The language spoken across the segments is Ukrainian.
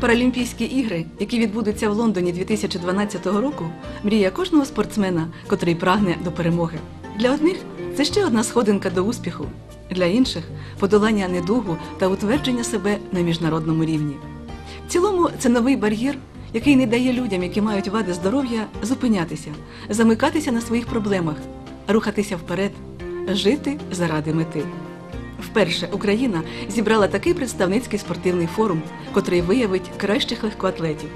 Паралімпійські ігри, які відбудуться в Лондоні 2012 року, мрія кожного спортсмена, котрий прагне до перемоги. Для одних це ще одна сходинка до успіху, для інших подолання недугу та утвердження себе на міжнародному рівні. В цілому це новий бар'єр, який не дає людям, які мають вади здоров'я, зупинятися, замикатися на своїх проблемах, рухатися вперед, жити заради мети. Вперше Україна зібрала такий представницький спортивний форум, котрий виявить кращих легкоатлетів.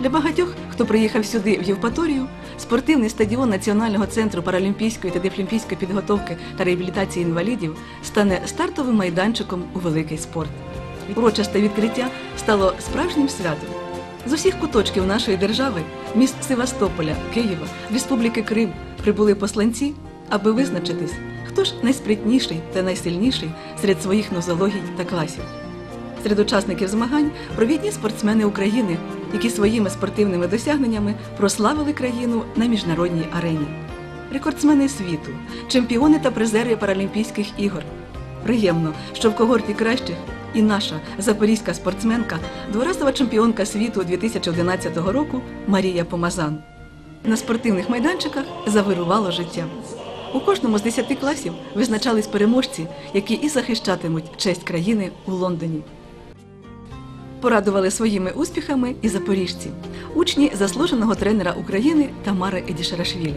Для багатьох, хто приїхав сюди в Євпаторію, спортивний стадіон Національного центру паралімпійської та дефлімпійської підготовки та реабілітації інвалідів стане стартовим майданчиком у великий спорт. Урочисте відкриття стало справжнім святом. З усіх куточків нашої держави, міст Севастополя, Києва, Республіки Крим прибули посланці, аби визначитись, хто ж найспритніший та найсильніший серед своїх нозологій та класів. Серед учасників змагань провідні спортсмени України, які своїми спортивними досягненнями прославили країну на міжнародній арені. Рекордсмени світу, чемпіони та призери Паралімпійських ігор. Приємно, що в когорті кращих і наша запорізька спортсменка, дворазова чемпіонка світу 2011 року Марія Помазан. На спортивних майданчиках завирувало життя. У кожному з 10 класів визначались переможці, які і захищатимуть честь країни у Лондоні. Порадували своїми успіхами і запоріжці, учні заслуженого тренера України Тамари Едішарашвілі.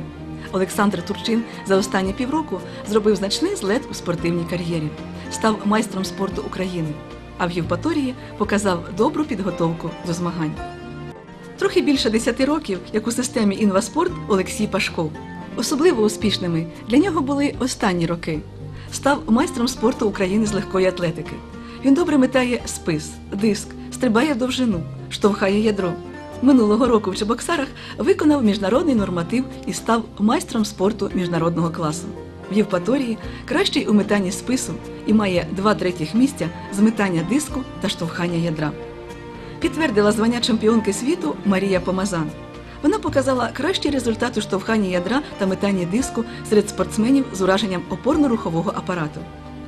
Олександр Турчин за останні півроку зробив значний злет у спортивній кар'єрі, став майстром спорту України, а в Євпаторії показав добру підготовку до змагань. Трохи більше 10 років, як у системі інваспорт Олексій Пашков. Особливо успішними для нього були останні роки. Став майстром спорту України з легкої атлетики. Він добре метає спис, диск, стрибає в довжину, штовхає ядро. Минулого року в Чебоксарах виконав міжнародний норматив і став майстром спорту міжнародного класу. В Євпаторії кращий у метанні спису і має два третіх місця з метання диску та штовхання ядра підтвердила звання чемпіонки світу Марія Помазан. Вона показала кращий результат у штовханні ядра та метанні диску серед спортсменів з ураженням опорно-рухового апарату.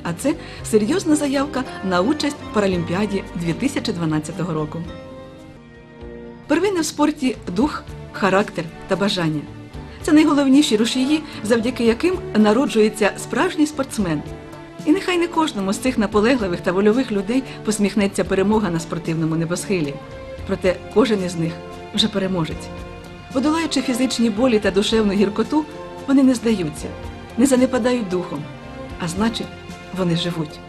А це серйозна заявка на участь в Паралімпіаді 2012 року. Первинне в спорті дух, характер та бажання. Це найголовніші рушії, завдяки яким народжується справжній спортсмен. І нехай не кожному з цих наполегливих та вольових людей посміхнеться перемога на спортивному небосхилі. Проте кожен із них вже переможець. Подолаючи фізичні болі та душевну гіркоту, вони не здаються, не занепадають духом, а значить, вони живуть.